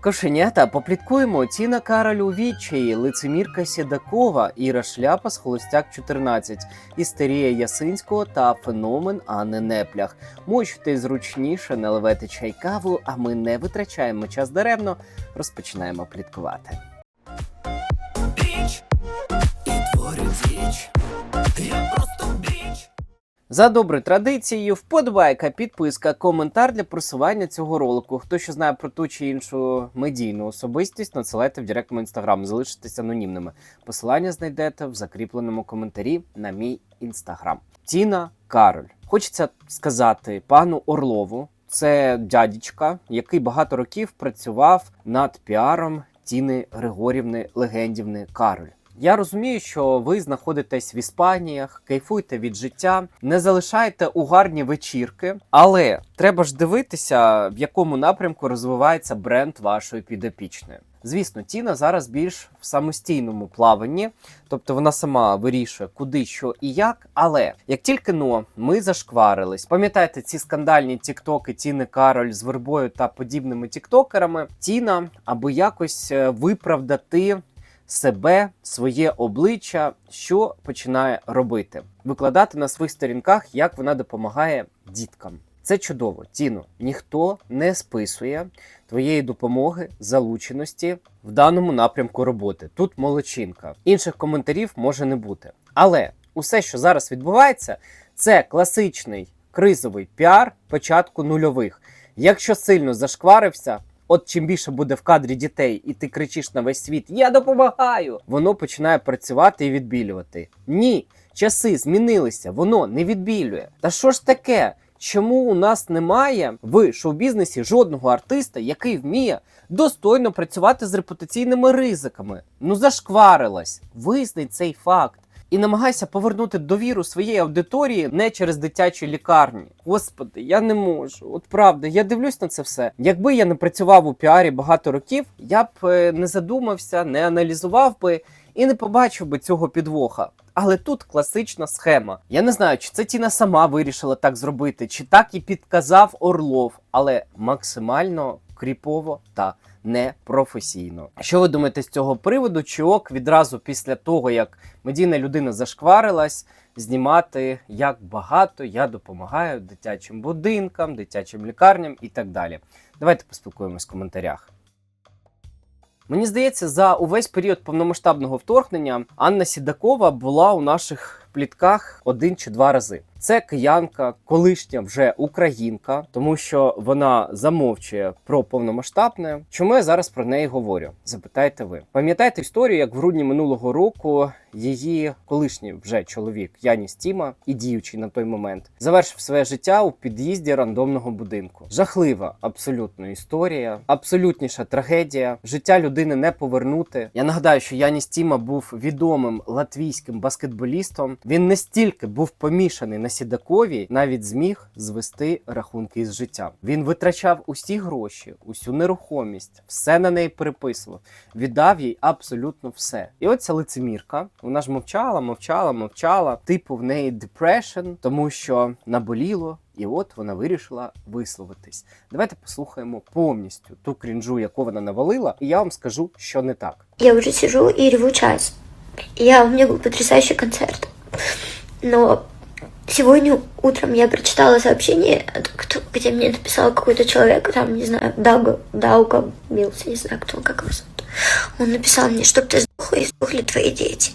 Кошенята, попліткуємо Тіна Кароль у відчаї, лицемірка Сідакова, Іра Шляпа з Холостяк 14, Істерія Ясинського та феномен Анни Неплях. Мочте зручніше, наливайте чай каву, а ми не витрачаємо час даремно, розпочинаємо пліткувати. Біч і творю діч. Я просто. За доброю традицією, вподобайка, підписка, коментар для просування цього ролику. Хто що знає про ту чи іншу медійну особистість, надсилайте в директ мого інстаграм, залишитесь анонімними. Посилання знайдете в закріпленому коментарі на мій інстаграм. Тіна Кароль. Хочеться сказати пану Орлову. Це дядічка, який багато років працював над піаром Тіни Григорівни Легендівни Кароль. Я розумію, що ви знаходитесь в Іспаніях, кайфуйте від життя, не залишайте угарні вечірки, але треба ж дивитися, в якому напрямку розвивається бренд вашої підопічної. Звісно, Тіна зараз більш в самостійному плаванні, тобто вона сама вирішує, куди, що і як. Але як тільки но ми зашкварились, пам'ятаєте ці скандальні тіктоки Тіни Кароль з вербою та подібними тіктокерами, Тіна, аби якось е, виправдати себе, своє обличчя, що починає робити, викладати на своїх сторінках, як вона допомагає діткам. Це чудово, Тіно. Ніхто не списує твоєї допомоги, залученості в даному напрямку роботи. Тут молодчинка. Інших коментарів може не бути. Але усе, що зараз відбувається, це класичний кризовий піар початку нульових. Якщо сильно зашкварився, От чим більше буде в кадрі дітей, і ти кричиш на весь світ Я допомагаю! Воно починає працювати і відбілювати. Ні, часи змінилися, воно не відбілює. Та що ж таке? Чому у нас немає в шоу-бізнесі жодного артиста, який вміє достойно працювати з репутаційними ризиками? Ну зашкварилась. Визнай цей факт. І намагайся повернути довіру своєї аудиторії не через дитячі лікарні. Господи, я не можу. От правда, я дивлюсь на це все. Якби я не працював у піарі багато років, я б е, не задумався, не аналізував би і не побачив би цього підвоха. Але тут класична схема. Я не знаю, чи це Тіна сама вирішила так зробити, чи так і підказав Орлов, але максимально кріпово та непрофесійно. Що ви думаєте з цього приводу? Чи ок відразу після того, як медійна людина зашкварилась, знімати як багато я допомагаю дитячим будинкам, дитячим лікарням і так далі? Давайте поспілкуємось в коментарях. Мені здається, за увесь період повномасштабного вторгнення Анна Сідакова була у наших плітках один чи два рази. Це киянка, колишня вже українка, тому що вона замовчує про повномасштабне. Чому я зараз про неї говорю? Запитайте ви. Пам'ятаєте історію, як в грудні минулого року її колишній вже чоловік Яніс Тіма і діючий на той момент завершив своє життя у під'їзді рандомного будинку. Жахлива абсолютно історія, абсолютніша трагедія. Життя людини не повернути. Я нагадаю, що Яніс Тіма був відомим латвійським баскетболістом. Він не стільки був помішаний на Сідакові, навіть зміг звести рахунки із життя. Він витрачав усі гроші, усю нерухомість, все на неї переписував, віддав їй абсолютно все. І оця лицемірка, вона ж мовчала, мовчала, мовчала. Типу в неї депрешн, тому що наболіло. І от вона вирішила висловитись. Давайте послухаємо повністю ту крінжу, яку вона навалила, і я вам скажу, що не так. Я уже сижу и реву час. Я, у меня был потрясающий концерт. Но сегодня утром я прочитала сообщение, кто- где мне написал какой-то человек, там, не знаю, Дауга, Дауга Милс, не знаю, кто он, как его зовут. Он написал мне, чтобы ты сдохла и сдохли твои дети.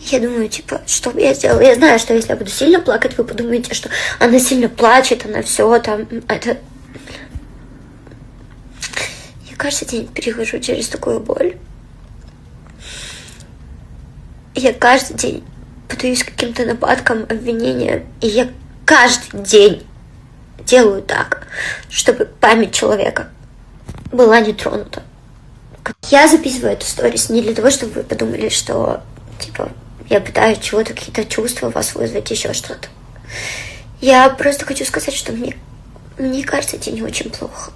Я думаю, типа, что бы я сделала? Я знаю, что если я буду сильно плакать, вы подумаете, что она сильно плачет, она все там, это... Я каждый день перехожу через такую боль. Я каждый день подаюсь каким-то нападкам, обвинениям, и я каждый день делаю так, чтобы память человека была не тронута. Я записываю эту сторис не для того, чтобы вы подумали, что, типа, я пытаюсь чего-то, какие-то чувства у вас вызвать, еще что-то. Я просто хочу сказать, что мне, мне кажется, это не очень плохо.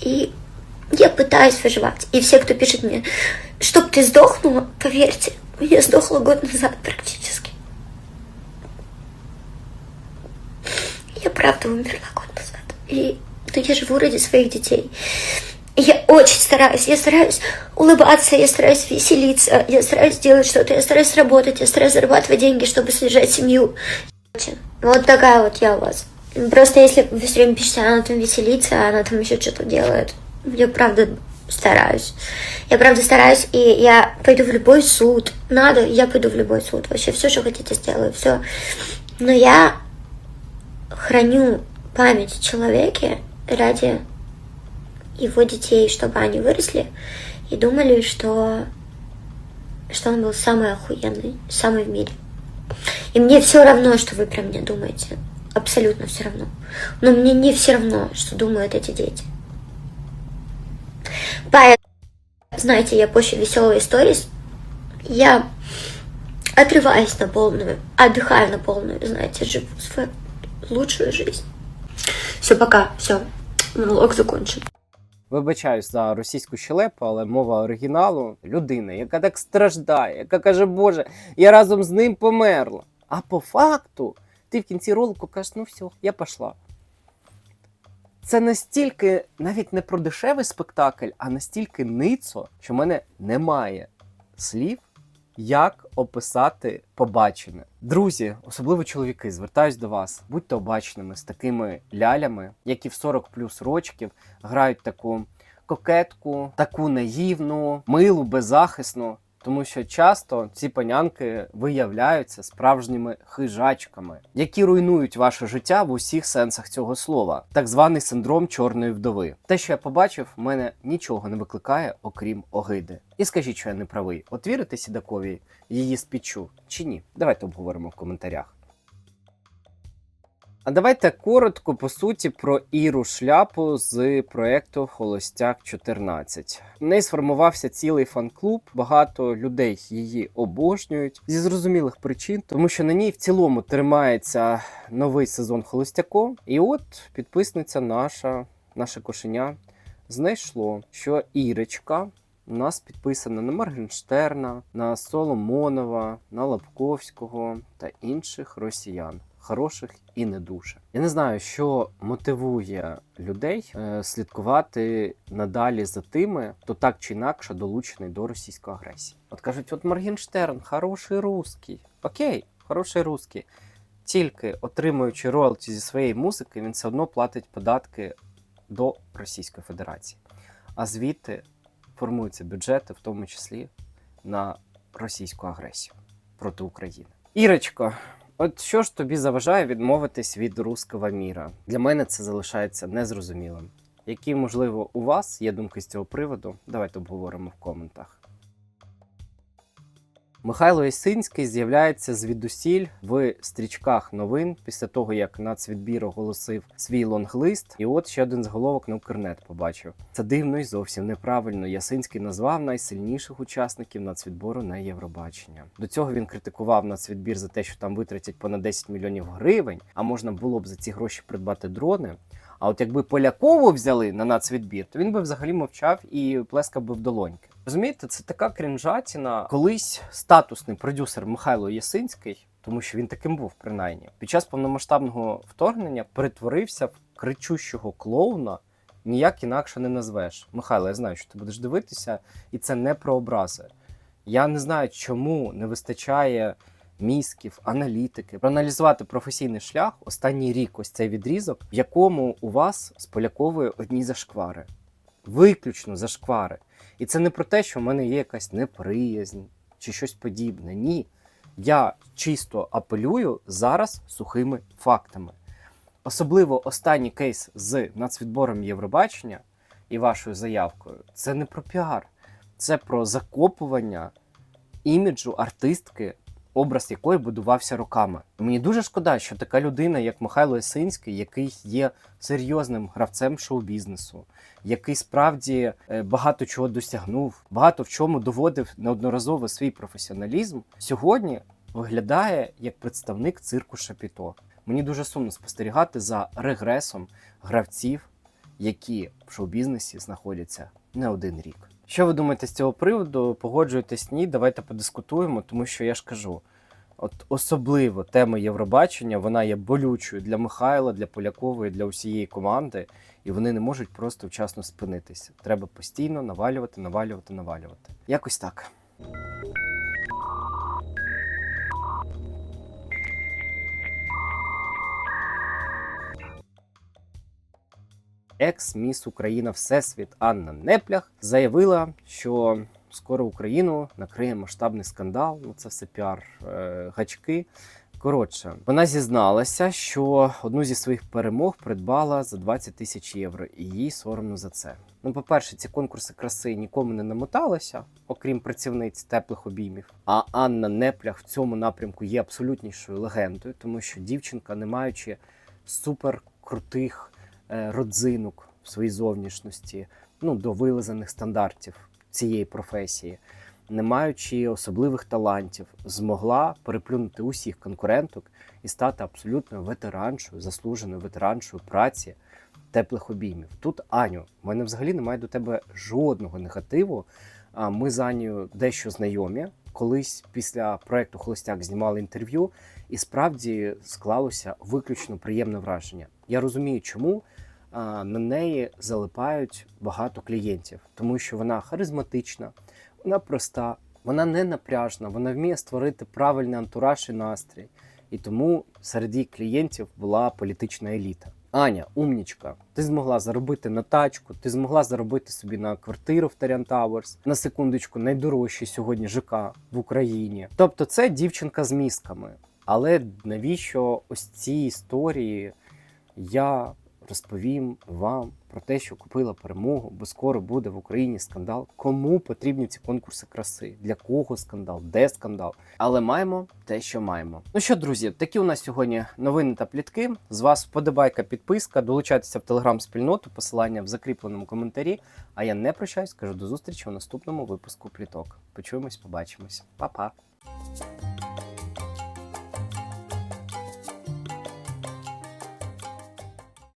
И я пытаюсь выживать. И все, кто пишет мне, чтоб ты сдохнула, поверьте, я сдохла год назад практически. Я правда умерла год назад. И ну, я живу ради своих детей. Я очень стараюсь. Я стараюсь улыбаться, я стараюсь веселиться, я стараюсь делать что-то, я стараюсь работать, я стараюсь зарабатывать деньги, чтобы содержать семью. Вот такая вот я у вас. Просто если вы все время пишете, она там веселится, она там еще что-то делает. Я правда стараюсь. Я правда стараюсь, и я пойду в любой суд. Надо, я пойду в любой суд. Вообще все, что хотите, сделаю, все. Но я храню память о человеке ради его детей, чтобы они выросли и думали, что, что он был самый охуенный, самый в мире. И мне все равно, что вы про меня думаете. Абсолютно все равно. Но мне не все равно, что думают эти дети. Поэтому, знаете, я после веселой истории, я отрываюсь на полную, отдыхаю на полную, знаете, живу свою лучшую жизнь. Все, пока, все, монолог закончен. Вибачаюсь за російську щелепу, але мова оригіналу людина, яка так страждає, яка каже, Боже, я разом з ним померла. А по факту ти в кінці ролику кажеш, ну все, я пішла. Це настільки навіть не про дешевий спектакль, а настільки ницо, що в мене немає слів, як описати побачене. Друзі, особливо чоловіки, звертаюсь до вас. Будьте обачними з такими лялями, які в 40 плюс рочків грають таку кокетку, таку наївну, милу, беззахисну. Тому що часто ці панянки виявляються справжніми хижачками, які руйнують ваше життя в усіх сенсах цього слова, так званий синдром чорної вдови. Те, що я побачив, в мене нічого не викликає, окрім огиди. І скажіть, що я не правий. От вірите сідакові її спічу чи ні? Давайте обговоримо в коментарях. А давайте коротко по суті про Іру Шляпу з проекту Холостяк 14. В неї сформувався цілий фан-клуб. Багато людей її обожнюють зі зрозумілих причин, тому що на ній в цілому тримається новий сезон Холостяко. І от підписниця наша, наше кошеня, знайшло, що Ірочка у нас підписана на Моргенштерна, на Соломонова, на Лапковського та інших росіян. Хороших і не дуже. Я не знаю, що мотивує людей е, слідкувати надалі за тими, хто так чи інакше долучений до російської агресії. От кажуть, от Моргенштерн, хороший русський. Окей, хороший русський. Тільки отримуючи роялті зі своєї музики, він все одно платить податки до Російської Федерації. А звідти формуються бюджети, в тому числі на російську агресію проти України. Ірочко, от що ж тобі заважає відмовитись від руского міра? Для мене це залишається незрозумілим. Які, можливо, у вас є думки з цього приводу? Давайте обговоримо в коментах. Михайло Ясинський з'являється звідусіль в стрічках новин після того, як Нацвідбір оголосив свій лонглист. І от ще один заголовок на Укрнет побачив. Це дивно і зовсім неправильно. Ясинський назвав найсильніших учасників нацвідбору на Євробачення. До цього він критикував нацвідбір за те, що там витратять понад 10 мільйонів гривень, а можна було б за ці гроші придбати дрони. А от якби Полякову взяли на нацвідбір, то він би взагалі мовчав і плескав би в долоньки. Розумієте, це така крінжатіна. Колись статусний продюсер Михайло Ясинський, тому що він таким був принаймні, під час повномасштабного вторгнення перетворився в кричущого клоуна. Ніяк інакше не назвеш. Михайло, я знаю, що ти будеш дивитися, і це не про образи. Я не знаю, чому не вистачає мізків, аналітики, проаналізувати професійний шлях останній рік, ось цей відрізок, в якому у вас з Поляковою одні зашквари. Виключно зашквари. І це не про те, що в мене є якась неприязнь чи щось подібне. Ні. Я чисто апелюю зараз сухими фактами. Особливо останній кейс з нацвідбором Євробачення і вашою заявкою це не про піар, це про закопування іміджу артистки, образ якої будувався роками. Мені дуже шкода, що така людина, як Михайло Ясинський, який є серйозним гравцем шоу-бізнесу, який справді е, багато чого досягнув, багато в чому доводив неодноразово свій професіоналізм, сьогодні виглядає як представник цирку Шапіто. Мені дуже сумно спостерігати за регресом гравців, які в шоу-бізнесі знаходяться не один рік. Що ви думаєте з цього приводу? Погоджуєтесь ні? Давайте подискутуємо, тому що я ж кажу. От особливо тема Євробачення, вона є болючою для Михайла, для Полякової, для усієї команди, і вони не можуть просто вчасно спинитися. Треба постійно навалювати, навалювати, навалювати. Якось так. Екс-міс Україна Всесвіт Анна Неплях заявила, що скоро Україну накриє масштабний скандал. Ну це все піар е, гачки. Коротше, вона зізналася, що одну зі своїх перемог придбала за 20 тисяч євро, і їй соромно за це. Ну, по-перше, ці конкурси краси нікому не намоталися, окрім працівниць теплих обіймів. А Анна Неплях в цьому напрямку є абсолютнішою легендою, тому що дівчинка, не маючи супер крутих родзинок в своїй зовнішності, ну до вилизаних стандартів цієї професії, не маючи особливих талантів, змогла переплюнути усіх конкуренток і стати абсолютною ветераншою, заслуженою ветераншою праці теплих обіймів. Тут Аню, в мене взагалі немає до тебе жодного негативу. Ми з Анією дещо знайомі. Колись після проекту Холостяк знімали інтерв'ю, і справді склалося виключно приємне враження. Я розумію, чому на неї залипають багато клієнтів, тому що вона харизматична, вона проста, вона не напряжна, вона вміє створити правильний антураж і настрій. І тому серед її клієнтів була політична еліта. Аня, умнічка, ти змогла заробити на тачку, ти змогла заробити собі на квартиру в Таріан Тауерс, на секундочку, найдорожчий сьогодні ЖК в Україні. Тобто, це дівчинка з мізками. Але навіщо ось ці історії я розповім вам про те, що купила перемогу, бо скоро буде в Україні скандал. Кому потрібні ці конкурси краси? Для кого скандал? Де скандал? Але маємо те, що маємо. Ну що, друзі, такі у нас сьогодні новини та плітки. З вас вподобайка, підписка, долучайтеся в телеграм-спільноту, посилання в закріпленому коментарі. А я не прощаюсь, кажу до зустрічі у наступному випуску пліток. Почуємось, побачимось. Па-па!